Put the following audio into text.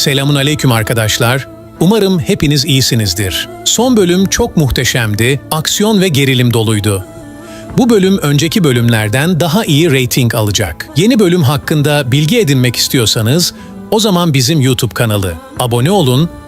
Selamun aleyküm arkadaşlar. Umarım hepiniz iyisinizdir. Son bölüm çok muhteşemdi, aksiyon ve gerilim doluydu. Bu bölüm önceki bölümlerden daha iyi reyting alacak. Yeni bölüm hakkında bilgi edinmek istiyorsanız o zaman bizim YouTube kanalı abone olun